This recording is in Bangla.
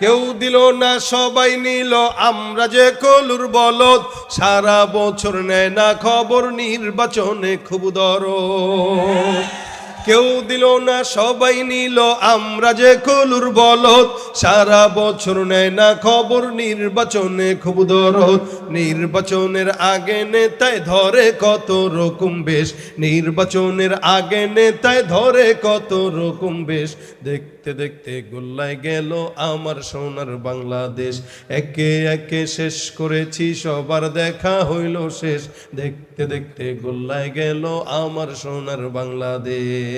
কেউ দিল না, সবাই নিল। আমরা যে কলুর বলদ, সারা বছর নেয় না খবর নির্বাচনে খুব দরদ। কেউ দিল না, সবাই নিল। আমরা যে কলুর বলদ, সারা বছর নেয় না খবর নির্বাচনে খুব দরদ। নির্বাচনের আগে নেতায় ধরে কত রকম বেশ। নির্বাচনের আগে নেতায় ধরে কত রকম বেশ। দেখতে দেখতে গোল্লায় গেল আমার সোনার বাংলাদেশ। একে একে শেষ করেছি, সবার দেখা হইল শেষ। দেখতে দেখতে গোল্লায় গেল আমার সোনার বাংলাদেশ।